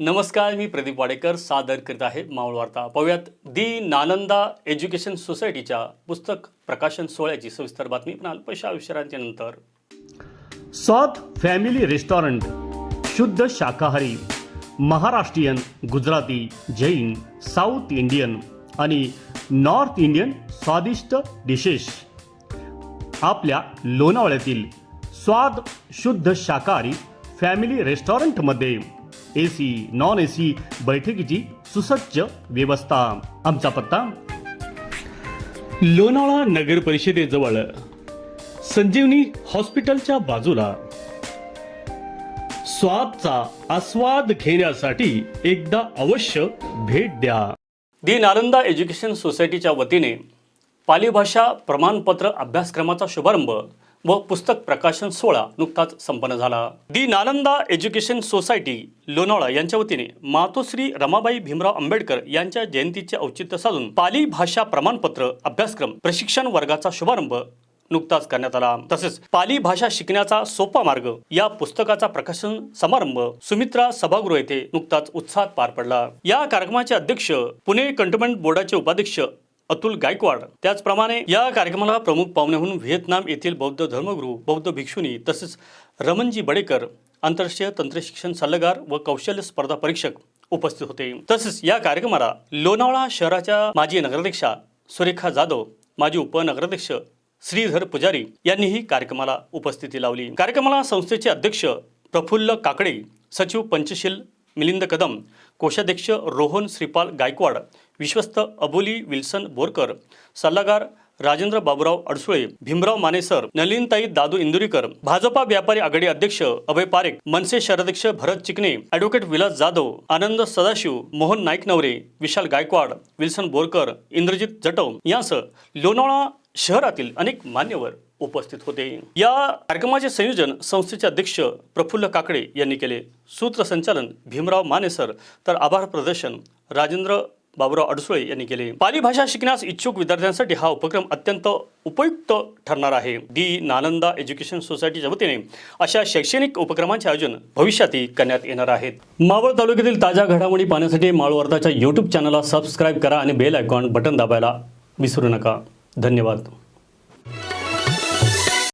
नमस्कार मी प्रदीप वाडेकर सादर करीत आहे मावळ वार्ता. पाहूयात दी नानंदा एज्युकेशन सोसायटीच्या पुस्तक प्रकाशन सोहळ्याची सविस्तर बातमी. पण पैशा विश्रांती नंतर. स्वाद फॅमिली रेस्टॉरंट शुद्ध शाकाहारी महाराष्ट्रीयन गुजराती जैन साऊथ इंडियन आणि नॉर्थ इंडियन स्वादिष्ट डिशेस. आपल्या लोणावळ्यातील स्वाद शुद्ध शाकाहारी फॅमिली रेस्टॉरंटमध्ये. A C non A C बैठकीची सुसज्ज व्यवस्था. आमचा पत्ता? लोणावळा नगर परिषदेजवळ. संजीवनी हॉस्पिटलच्या बाजूला. स्वादचा आस्वाद घेण्यासाठी एकदा अवश्य भेट द्या. दी नालंदा एज्युकेशन सोसायटीच्या वतीने पाली भाषा प्रमाणपत्र अभ्यासक्रमाचा शुभारंभ. व पुस्तक प्रकाशन सोहळा नुकताच संपन्न झाला. The Nalanda education society Lonavala यांच्या वतीने मातोश्री रमाबाई भीमराव आंबेडकर यांच्या जयंतीचे औचित्य साधून पाली भाषा प्रमाणपत्र अभ्यासक्रम प्रशिक्षण वर्गाचा शुभारंभ नुकताच करण्यात आला. तसेच पाली भाषा शिकण्याचा सोपा मार्ग या पुस्तकाचा प्रकाशन समारंभ सुमित्रा सभागृह येथे नुकताच उत्साहात पार पडला. या कार्यक्रमाचे अध्यक्ष पुणे कंटोन्मेंट बोर्डाचे उपाध्यक्ष अतुल गायकवाड. त्याचप्रमाणे या कार्यक्रमाला प्रमुख पाहुणे म्हणून व्हिएतनाम येथील बौद्ध धर्मगुरू बौद्ध भिक्षुनी तसेच रमणजी बडेकर आंतरराष्ट्रीय तंत्रशिक्षण सल्लागार व कौशल्य स्पर्धा परीक्षक उपस्थित होते. तसेच या कार्यक्रमाला लोणावळा शहराच्या माजी नगराध्यक्षा सुरेखा जाधव माजी उपनगराध्यक्ष श्रीधर पुजारी यांनीही कार्यक्रमाला उपस्थिती लावली. कार्यक्रमाला संस्थेचे अध्यक्ष प्रफुल्ल काकडे सचिव पंचशील मिलिंद कदम कोषाध्यक्ष रोहन श्रीपाल गायकवाड विश्वस्त अबोली विल्सन बोरकर सल्लागार राजेंद्र बाबुराव अडसुळे भीमराव मानेसर नलिनताई दादू इंदुरीकर भाजपा व्यापारी आघाडी अध्यक्ष अभय पारेख मनसे शहराध्यक्ष भरत चिकणे ॲडव्होकेट विलास जाधव आनंद सदाशिव मोहन नाईक नवरे विशाल गायकवाड विल्सन बोरकर इंद्रजित जटव यांसह लोणावळा शहरातील अनेक मान्यवर. उपस्थित होते. या कार्यक्रमाचे संयोजन संस्थेचे अध्यक्ष प्रफुल्ल काकडे यांनी केले. सूत्रसंचालन भीमराव मानेसर तर आभार प्रदर्शन राजेंद्र बाबुराव अडसुळे यांनी केले. पाली भाषा शिकण्यास इच्छुक विद्यार्थ्यांसाठी हा उपक्रम अत्यंत उपयुक्त ठरणार आहे. दी नालंदा एज्युकेशन सोसायटीच्या वतीने अशा शैक्षणिक उपक्रमांचे आयोजन भविष्यातही करण्यात येणार आहेत मावळ तालुक्यातील ताज्या घडामोडी पाहण्यासाठी माळवर्धाच्या यूट्यूब चॅनलला सबस्क्राईब करा आणि बेल आयकॉन बटन दाबायला विसरू नका. धन्यवाद.